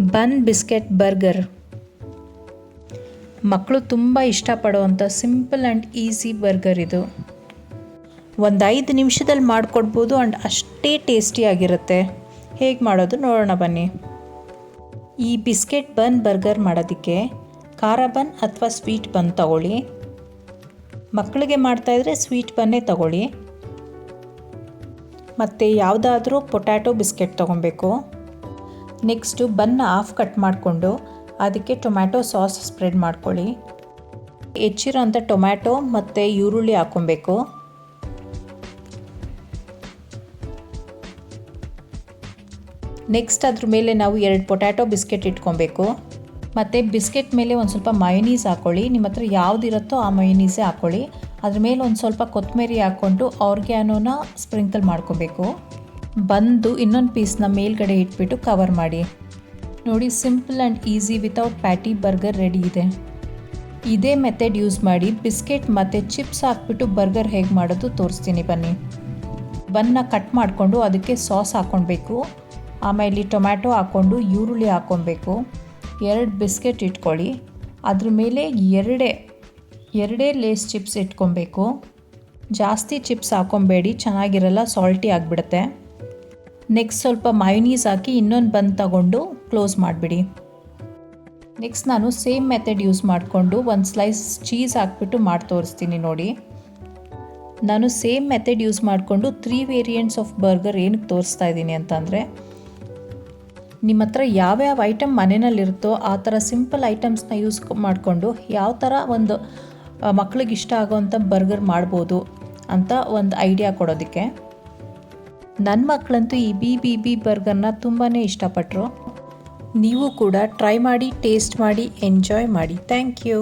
ಬನ್ biscuit burger. ಮಕ್ಕಳು ತುಂಬ ಇಷ್ಟಪಡುವಂಥ ಸಿಂಪಲ್ ಆ್ಯಂಡ್ ಈಸಿ ಬರ್ಗರ್ ಇದು. ಒಂದು ಐದು ನಿಮಿಷದಲ್ಲಿ ಮಾಡಿಕೊಡ್ಬೋದು ಆ್ಯಂಡ್ ಅಷ್ಟೇ ಟೇಸ್ಟಿಯಾಗಿರುತ್ತೆ ಹೇಗೆ ಮಾಡೋದು ನೋಡೋಣ ಬನ್ನಿ. ಈ ಬಿಸ್ಕೆಟ್ ಬನ್ ಬರ್ಗರ್ ಮಾಡೋದಕ್ಕೆ ಖಾರ ಬನ್ ಅಥವಾ ಸ್ವೀಟ್ ಬನ್ ತಗೊಳ್ಳಿ. ಮಕ್ಕಳಿಗೆ ಮಾಡ್ತಾಯಿದ್ರೆ ಸ್ವೀಟ್ ಬನ್ನೇ ತಗೊಳ್ಳಿ. ಮತ್ತು ಯಾವುದಾದ್ರೂ ಪೊಟ್ಯಾಟೊ ಬಿಸ್ಕೆಟ್ ತೊಗೊಬೇಕು ನೆಕ್ಸ್ಟು ಬನ್ನ ಹಾಫ್ ಕಟ್ ಮಾಡಿಕೊಂಡು ಅದಕ್ಕೆ ಟೊಮ್ಯಾಟೊ ಸಾಸ್ ಸ್ಪ್ರೆಡ್ ಮಾಡ್ಕೊಳ್ಳಿ. ಹೆಚ್ಚಿರೋಂಥ ಟೊಮ್ಯಾಟೊ ಮತ್ತು ಈರುಳ್ಳಿ ಹಾಕ್ಕೊಬೇಕು. ನೆಕ್ಸ್ಟ್ ಅದ್ರ ಮೇಲೆ ನಾವು ಎರಡು ಪೊಟ್ಯಾಟೊ ಬಿಸ್ಕೆಟ್ ಇಟ್ಕೊಬೇಕು. ಮತ್ತು ಬಿಸ್ಕೆಟ್ ಮೇಲೆ ಒಂದು ಸ್ವಲ್ಪ ಮಯೋನೀಸ್ ಹಾಕ್ಕೊಳ್ಳಿ ನಿಮ್ಮ ಹತ್ರ ಯಾವುದಿರುತ್ತೋ ಆ ಮಯೋನೀಸೇ ಹಾಕ್ಕೊಳ್ಳಿ ಅದ್ರ ಮೇಲೆ ಒಂದು ಸ್ವಲ್ಪ ಕೊತ್ತಂಬರಿ ಹಾಕ್ಕೊಂಡು ಆರ್ಗ್ಯಾನೋನ ಸ್ಪ್ರಿಂಕಲ್ ಮಾಡ್ಕೊಬೇಕು. ಬಂದು ಇನ್ನೊಂದು ಪೀಸ್ನ ಮೇಲ್ಗಡೆ ಇಟ್ಬಿಟ್ಟು ಕವರ್ ಮಾಡಿ. ನೋಡಿ simple and easy without patty burger ready ಇದೆ. ಇದೇ ಮೆಥಡ್ ಯೂಸ್ ಮಾಡಿ ಬಿಸ್ಕೆಟ್ ಮತ್ತು ಚಿಪ್ಸ್ ಹಾಕ್ಬಿಟ್ಟು ಬರ್ಗರ್ ಹೇಗೆ ಮಾಡೋದು ತೋರಿಸ್ತೀನಿ ಬನ್ನಿ. ಬನ್ನ ಕಟ್ ಮಾಡಿಕೊಂಡು ಅದಕ್ಕೆ ಸಾಸ್ ಹಾಕ್ಕೊಳ್ಬೇಕು. ಆಮೇಲೆ ಟೊಮ್ಯಾಟೊ ಹಾಕ್ಕೊಂಡು ಈರುಳ್ಳಿ ಹಾಕ್ಕೊಬೇಕು ಎರಡು ಬಿಸ್ಕೆಟ್ ಇಟ್ಕೊಳ್ಳಿ. ಅದ್ರ ಮೇಲೆ ಎರಡೇ ಎರಡೇ ಲೇಸ್ ಚಿಪ್ಸ್ ಇಟ್ಕೊಬೇಕು ಜಾಸ್ತಿ ಚಿಪ್ಸ್ ಹಾಕ್ಕೊಬೇಡಿ ಚೆನ್ನಾಗಿರಲ್ಲ ಸಾಲ್ಟಿ ಆಗಿಬಿಡುತ್ತೆ. ನೆಕ್ಸ್ಟ್ ಸ್ವಲ್ಪ ಮಯೋನೀಸ್ ಹಾಕಿ ಇನ್ನೊಂದು ಬಂದು ತಗೊಂಡು ಕ್ಲೋಸ್ ಮಾಡಿಬಿಡಿ. ನೆಕ್ಸ್ಟ್ ನಾನು ಸೇಮ್ ಮೆಥಡ್ ಯೂಸ್ ಮಾಡಿಕೊಂಡು ಒಂದು ಸ್ಲೈಸ್ ಚೀಸ್ ಹಾಕ್ಬಿಟ್ಟು ಮಾಡಿ ತೋರಿಸ್ತೀನಿ ನೋಡಿ. ನಾನು ಸೇಮ್ ಮೆಥಡ್ ಯೂಸ್ ಮಾಡಿಕೊಂಡು ತ್ರೀ ವೇರಿಯಂಟ್ಸ್ ಆಫ್ ಬರ್ಗರ್ ಏನಕ್ಕೆ ತೋರಿಸ್ತಾ ಇದ್ದೀನಿ ಅಂತಂದರೆ, ನಿಮ್ಮ ಹತ್ರ ಯಾವ್ಯಾವ ಐಟಮ್ ಮನೆಯಲ್ಲಿರುತ್ತೋ ಆ ಥರ ಸಿಂಪಲ್ ಐಟಮ್ಸ್ನ ಯೂಸ್ ಮಾಡಿಕೊಂಡು ಯಾವ ಥರ ಒಂದು ಮಕ್ಳಿಗೆ ಇಷ್ಟ ಆಗೋವಂಥ ಬರ್ಗರ್ ಮಾಡ್ಬೋದು ಅಂತ ಒಂದು ಐಡಿಯಾ ಕೊಡೋದಕ್ಕೆ. ನನ್ನ ಮಕ್ಕಳಂತೂ ಈ ಬಿ ಬಿ ಬಿ ಬರ್ಗರ್ನ ತುಂಬಾ ಇಷ್ಟಪಟ್ಟರು ನೀವು ಕೂಡ ಟ್ರೈ ಮಾಡಿ ಟೇಸ್ಟ್ ಮಾಡಿ ಎಂಜಾಯ್ ಮಾಡಿ. Thank you